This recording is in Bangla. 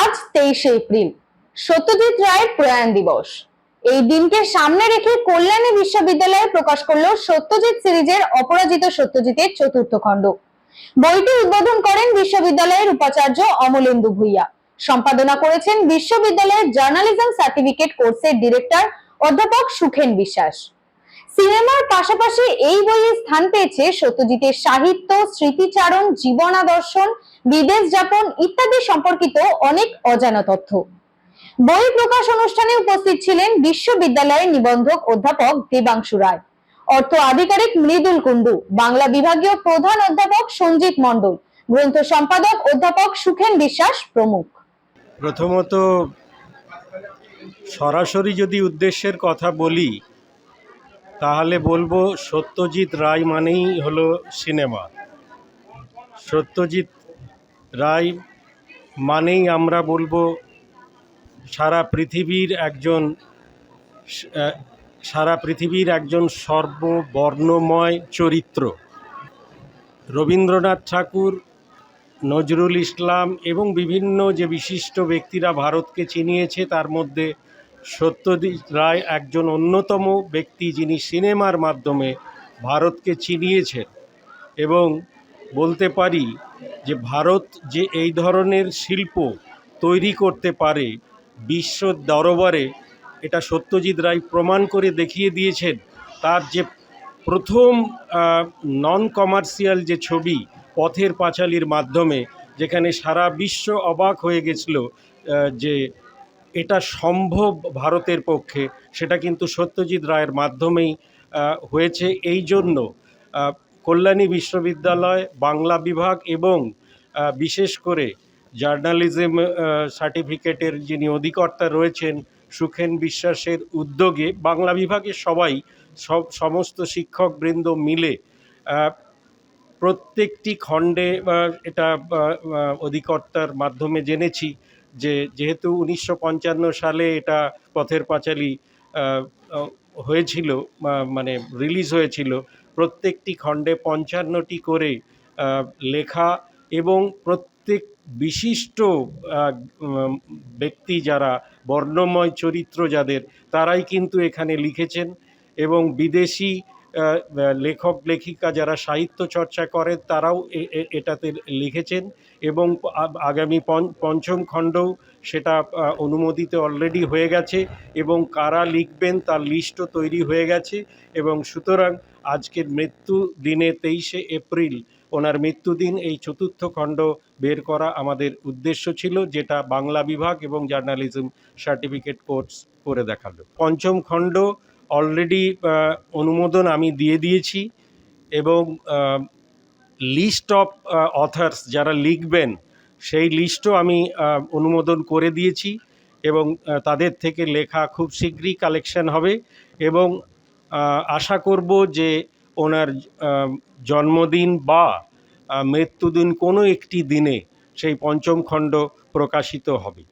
আজ তেইশে এপ্রিল, সত্যজিৎ রায়ের প্রয়াণ দিবস। এই দিনকে সামনে রেখে কল্যাণী বিশ্ববিদ্যালয়ে প্রকাশ করল সত্যজিৎ সিরিজের অপরাজিত সত্যজিতের চতুর্থ খণ্ড। বইটি উদ্বোধন করেন বিশ্ববিদ্যালয়ের উপাচার্য অমলেন্দু ভূঁইয়া। সম্পাদনা করেছেন বিশ্ববিদ্যালয়ের জার্নালিজম সার্টিফিকেট কোর্সের ডিরেক্টর অধ্যাপক সুখেন বিশ্বাস। সিনেমার পাশাপাশি এই বইয়ে স্থান পেয়েছে সত্যজিতের সাহিত্য, স্মৃতিচারণ, জীবনাদর্শন, বিদেশ যাপন ইত্যাদি সম্পর্কিত অনেক অজানা তথ্য। বই প্রকাশ অনুষ্ঠানে উপস্থিত ছিলেন বিশ্ববিদ্যালয়ের নিবন্ধক অধ্যাপক দেবাংশু রায়, অর্থ আধিকারিক মৃদুল কুন্ডু বাংলা বিভাগীয় প্রধান অধ্যাপক সঞ্জিত মণ্ডল, গ্রন্থ সম্পাদক অধ্যাপক সুখেন বিশ্বাস প্রমুখ। প্রথমত, সরাসরি যদি উদ্দেশ্যের কথা বলি তাহলে বলব সত্যজিৎ রায় মানেই হলো সিনেমা। সত্যজিৎ রায় মানেই আমরা বলব সারা পৃথিবীর একজন সারা পৃথিবীর একজন সর্ববর্ণময় চরিত্র। রবীন্দ্রনাথ ঠাকুর, নজরুল ইসলাম এবং বিভিন্ন যে বিশিষ্ট ব্যক্তিরা ভারতকে চিনিয়েছে, তার মধ্যে সত্যজিৎ রায় একজন অন্যতম ব্যক্তি যিনি সিনেমার মাধ্যমে ভারতকে চিনিয়েছেন এবং বলতে পারি যে ভারত যে এই ধরনের শিল্প তৈরি করতে পারে বিশ্ব দরবারে, এটা সত্যজিৎ রায় প্রমাণ করে দেখিয়ে দিয়েছেন। তার যে প্রথম নন কমার্শিয়াল যে ছবি পথের পাঁচালীর মাধ্যমে, যেখানে সারা বিশ্ব অবাক হয়ে গেছিল যে এটা সম্ভব ভারতের পক্ষে, সেটা কিন্তু সত্যজিৎ রায়ের মাধ্যমেই হয়েছে। এই জন্য কল্যাণী বিশ্ববিদ্যালয়, বাংলা বিভাগ এবং বিশেষ করে জার্নালিজম সার্টিফিকেটের যিনি অধিকর্তা রয়েছেন, সুখেন বিশ্বাসের উদ্যোগে বাংলা বিভাগের সবাই, সব, সমস্ত শিক্ষকবৃন্দ মিলে প্রত্যেকটি খণ্ডে এটা অধিকর্তার মাধ্যমে জেনেছি। যে যেহেতু উনিশশো পঞ্চান্ন সালে এটা পথের পাঁচালী হয়েছিল মানে রিলিজ হয়েছিল, প্রত্যেকটি খণ্ডে পঞ্চান্নটি করে লেখা এবং প্রত্যেক বিশিষ্ট ব্যক্তি যারা বর্ণময় চরিত্র যাদের, তারাই কিন্তু এখানে লিখেছেন এবং বিদেশি লেখক, লেখিকা যারা সাহিত্য চর্চা করেন, তারাও এটাতে লিখেছেন এবং আগামী পঞ্চ- পঞ্চম খণ্ডও সেটা অনুমোদিত অলরেডি হয়ে গেছে এবং কারা লিখবেন তার লিস্টও তৈরি হয়ে গেছে এবং সুতরাং আজকের মৃত্যু দিনে তেইশে এপ্রিল, ওনার মৃত্যুদিন এই চতুর্থ খণ্ড বের করা আমাদের উদ্দেশ্য ছিল, যেটা বাংলা বিভাগ এবং জার্নালিজম সার্টিফিকেট কোর্স করে দেখাল। পঞ্চম খণ্ড অলরেডি অনুমোদন আমি দিয়ে দিয়েছি এবং লিস্ট অফ অথার্স যারা লিখবেন, সেই লিস্টও আমি অনুমোদন করে দিয়েছি এবং তাদের থেকে লেখা খুব শীঘ্রই কালেকশন হবে এবং আশা করব যে ওনার জন্মদিন বা মৃত্যুদিন কোনো একটি দিনে সেই পঞ্চম খণ্ড প্রকাশিত হবে।